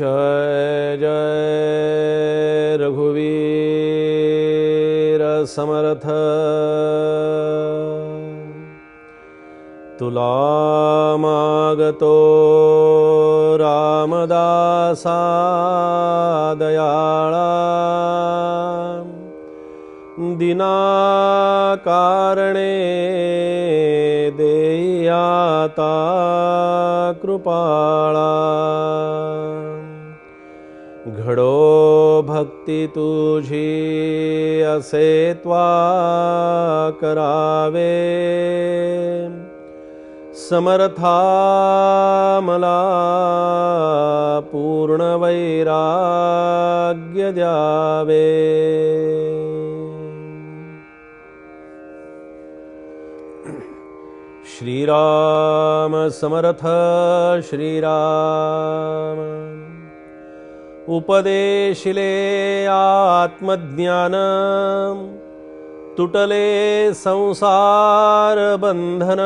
जय रघुवीर समरथ। तुलामागतो रामदासादयाळा। दिनाकारणे देयाता कृपाळा। तुझी असे त्वा करावे। समर्था मला पूर्ण वैराग्य द्यावे। श्रीराम समर्थ श्रीराम उपदेशिले आत्मज्ञान तुटले संसार बंधन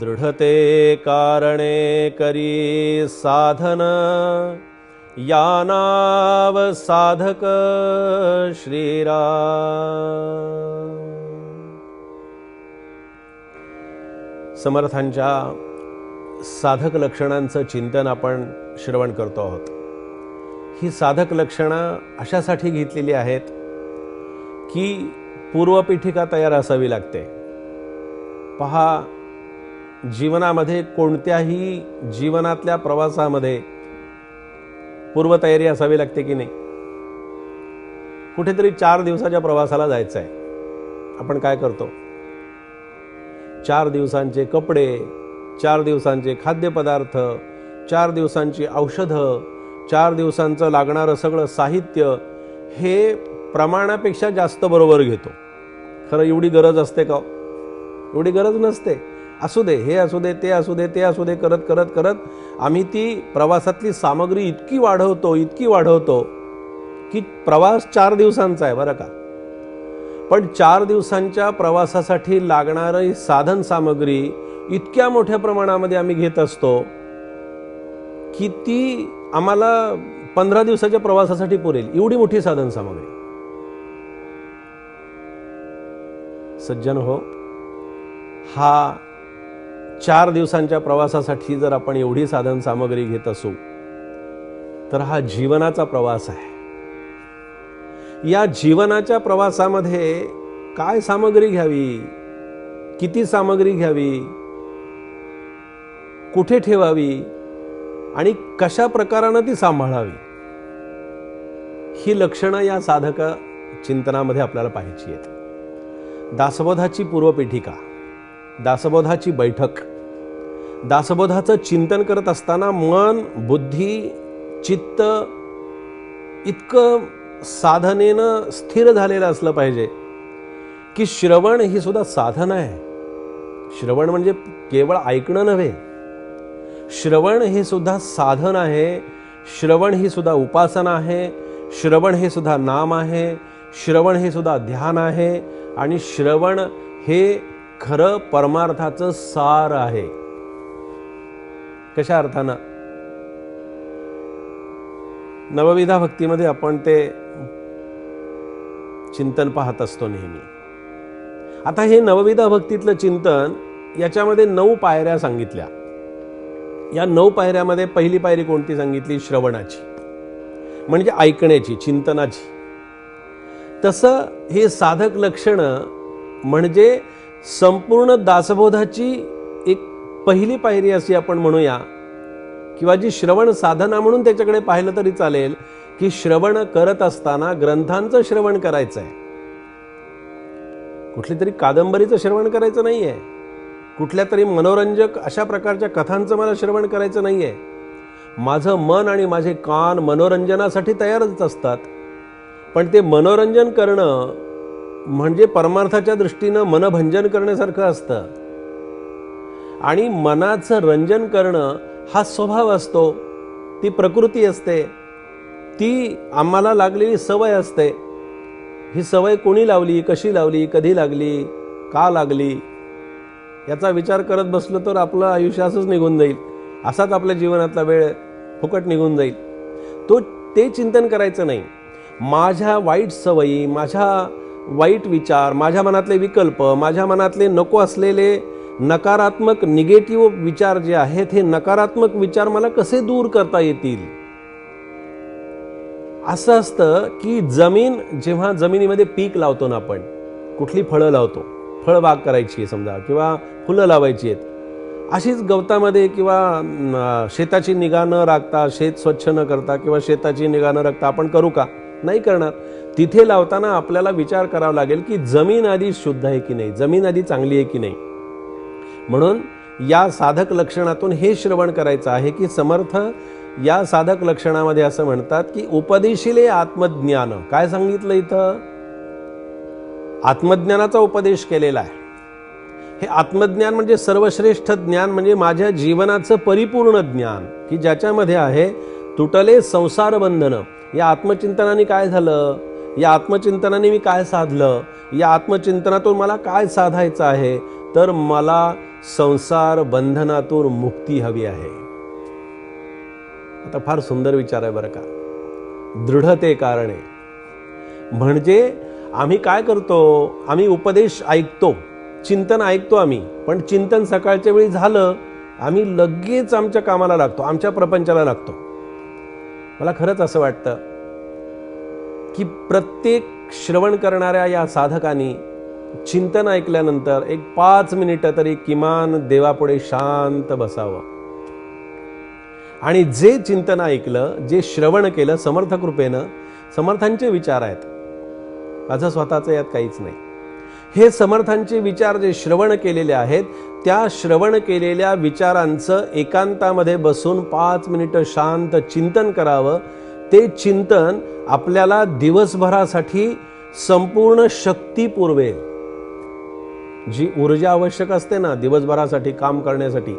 दृढते कारणे करी साधन यानाव साधक श्रीराम। समर्थांच्या साधक लक्षणांचं चिंतन आपण श्रवण करतो आहोत. ही साधक लक्षणं अशासाठी घेतलेली आहेत की पूर्वपीठिका तयार असावी लागते. पहा जीवनामध्ये कोणत्याही जीवनातल्या प्रवासामध्ये पूर्वतयारी असावी लागते की नाही? कुठेतरी चार दिवसाच्या प्रवासाला जायचं आहे आपण काय करतो? चार दिवसांचे कपडे चार दिवसांचे खाद्यपदार्थ चार दिवसांची औषधं चार दिवसांचं लागणारं सगळं साहित्य हे प्रमाणापेक्षा जास्त बरोबर घेतो. खरं एवढी गरज असते का हो? एवढी गरज नसते. असू दे हे असू दे ते असू दे ते असू दे करत करत करत आम्ही ती प्रवासातली सामग्री इतकी वाढवतो इतकी वाढवतो की प्रवास चार दिवसांचा आहे बरं का. पण चार दिवसांच्या प्रवासासाठी लागणारी साधन सामग्री इतक्या मोठ्या प्रमाणामध्ये आम्ही घेत असतो की ती आम्हाला पंधरा दिवसाच्या प्रवासासाठी पुरेल. एवढी मोठी साधन सामग्री. सज्जन हो हा चार दिवसांच्या प्रवासासाठी जर आपण एवढी साधन सामग्री घेत असू तर हा जीवनाचा प्रवास आहे. या जीवनाच्या प्रवासामध्ये काय सामग्री घ्यावी? किती सामग्री घ्यावी? कुठे ठेवावी आणि कशा प्रकारानं ती सांभाळावी? ही लक्षणं या साधक चिंतनामध्ये आपल्याला पाहायची आहेत. दासबोधाची पूर्वपीठिका दासबोधाची बैठक दासबोधाचं चिंतन करत असताना मन बुद्धी चित्त इतकं साधनेनं स्थिर झालेलं असलं पाहिजे की श्रवण ही सुद्धा साधन आहे. श्रवण म्हणजे केवळ ऐकणं नव्हे श्रवण हे सुद्धा साधन आहे. श्रवण ही सुद्धा उपासना आहे. श्रवण हे सुद्धा नाम आहे. श्रवण हे सुद्धा ध्यान आहे. आणि श्रवण हे खरं परमार्थाचं सार आहे. कशा अर्थानं? नवविधा भक्तीमध्ये आपण ते चिंतन पाहत असतो नेहमी. आता हे नवविधा भक्तीतलं चिंतन याच्यामध्ये नऊ पायऱ्या सांगितल्या. या नऊ पायऱ्यामध्ये पहिली पायरी कोणती सांगितली? श्रवणाची. म्हणजे ऐकण्याची चिंतनाची. तसं हे साधक लक्षणं म्हणजे संपूर्ण दासबोधाची एक पहिली पायरी अशी आपण म्हणूया किंवा जी श्रवण साधना म्हणून त्याच्याकडे पाहिलं तरी चालेल की श्रवण करत असताना ग्रंथांचं श्रवण करायचं आहे कुठली तरी कादंबरीचं श्रवण करायचं नाही आहे कुठल्या तरी मनोरंजक अशा प्रकारच्या कथांचं मला श्रवण करायचं नाही आहे माझं मन आणि माझे कान मनोरंजनासाठी तयारच असतात. पण ते मनोरंजन करणं म्हणजे परमार्थाच्या दृष्टीनं मनभंजन करण्यासारखं असतं. आणि मनाचं रंजन करणं हा स्वभाव असतो. ती प्रकृती असते. ती आम्हाला लागलेली सवय असते. ही सवय कोणी लावली कशी लावली कधी लागली का लागली याचा विचार करत बसलो तर आपलं आयुष्य असंच निघून जाईल. असाच आपल्या जीवनातला वेळ फुकट निघून जाईल. तो ते चिंतन करायचं नाही. माझ्या वाईट सवयी माझ्या वाईट विचार माझ्या मनातले विकल्प माझ्या मनातले नको असलेले नकारात्मक निगेटिव्ह विचार जे आहेत हे नकारात्मक विचार मला कसे दूर करता येतील? असं असतं की जमीन जेव्हा जमिनीमध्ये पीक लावतो ना आपण कुठली फळं लावतो फळबाग करायची आहे समजा किंवा फुलं लावायची आहेत. अशीच गवतामध्ये किंवा शेताची निगा न राखता शेत स्वच्छ न करता किंवा शेताची निगा न राखता आपण करू का? नाही करणार. तिथे लावताना आपल्याला विचार करावा लागेल की जमीन आधी शुद्ध आहे की नाही? जमीन आधी चांगली आहे की नाही? म्हणून या साधक लक्षणातून हे श्रवण करायचं आहे की समर्थ या साधक लक्षणामध्ये असं म्हणतात की उपदेशिले आत्मज्ञान. काय सांगितलं इथं? आत्मज्ञानाचा उपदेश केलेला आहे. हे आत्मज्ञान म्हणजे सर्वश्रेष्ठ ज्ञान म्हणजे माझ्या जीवनाचं परिपूर्ण ज्ञान की ज्याच्यामध्ये आहे तुटले संसार बंधन. या आत्मचिंतनाने काय झालं? या आत्मचिंतनाने मी काय साधलं? या आत्मचिंतनातून मला काय साधायचं आहे? तर मला संसार बंधनातून मुक्ती हवी आहे. आता फार सुंदर विचार आहे बरं का. दृढते कारणे. म्हणजे आम्ही काय करतो? आम्ही उपदेश ऐकतो. चिंतन ऐकतो आम्ही. पण चिंतन सकाळच्या वेळी झालं आम्ही लगेच आमच्या कामाला लागतो आमच्या प्रपंचाला लागतो. मला खरंच असं वाटतं की प्रत्येक श्रवण करणाऱ्या या साधकांनी चिंतन ऐकल्यानंतर एक पाच मिनिटं तरी किमान देवापुढे शांत बसावं. आणि जे चिंतन ऐकलं जे श्रवण केलं समर्थ कृपेनं समर्थांचे विचार आहेत माझं स्वतःचं यात काहीच नाही. हे समर्थांचे विचार जे श्रवण केलेले आहेत त्या श्रवण केलेल्या विचारांचं एकांतामध्ये बसून पाच मिनिटं शांत चिंतन करावं. ते चिंतन आपल्याला दिवसभरासाठी संपूर्ण शक्ती पुरवेल. जी ऊर्जा आवश्यक असते ना दिवसभरासाठी काम करण्यासाठी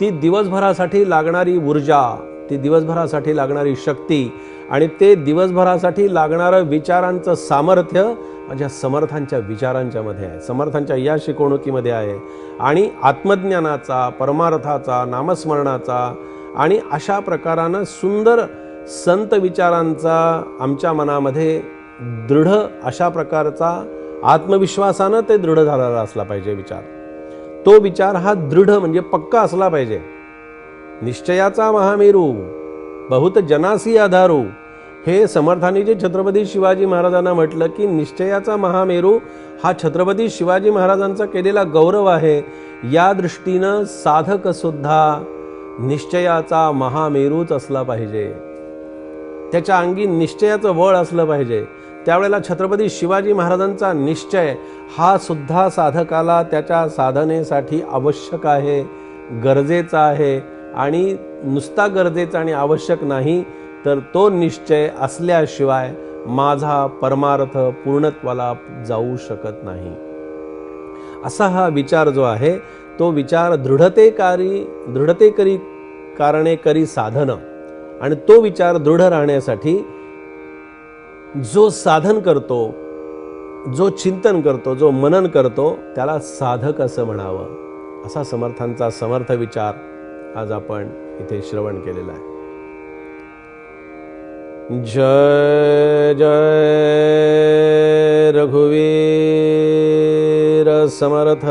ती दिवसभरासाठी लागणारी ऊर्जा ती दिवसभरासाठी लागणारी शक्ती आणि ते दिवसभरासाठी लागणारं विचारांचं सामर्थ्य माझ्या समर्थांच्या विचारांच्या मध्ये आहे. समर्थांच्या या शिकवणुकीमध्ये आहे. आणि आत्मज्ञानाचा परमार्थाचा नामस्मरणाचा आणि अशा प्रकारानं सुंदर संत विचारांचा आमच्या मनामध्ये दृढ अशा प्रकारचा आत्मविश्वासानं ते दृढ झालेला असला पाहिजे विचार. तो विचार हा दृढ म्हणजे पक्का असला पाहिजे. निश्चयाचा महामेरू बहुत जनासी आधारू हे समर्थांनी जे छत्रपती शिवाजी महाराजांना म्हटलं की निश्चयाचा महामेरू हा छत्रपती शिवाजी महाराजांचा केलेला गौरव आहे या दृष्टीनं साधकसुद्धा निश्चयाचा महामेरूच असला पाहिजे. त्याच्या अंगी निश्चयाचं बळ असलं पाहिजे. त्यावेळेला छत्रपती शिवाजी महाराजांचा निश्चय हा सुद्धा साधकाला त्याच्या साधनेसाठी आवश्यक आहे गरजेचा आहे आणि नुसता गरजेचा आणि आवश्यक नाही तर तो निश्चय असल्याशिवाय माझा परमार्थ पूर्णत्वाला जाऊ शकत नाही. असा हा विचार जो आहे तो विचार दृढतेकारी दृढतेकरी कारणे करी साधन आणि तो विचार दृढ राहण्यासाठी जो साधन करतो जो चिंतन करतो जो मनन करतो त्याला साधक असं म्हणावं. असा समर्थांचा समर्थ विचार आज आपण इथे श्रवण केलेला आहे. जय जय रघुवीर समर्थ।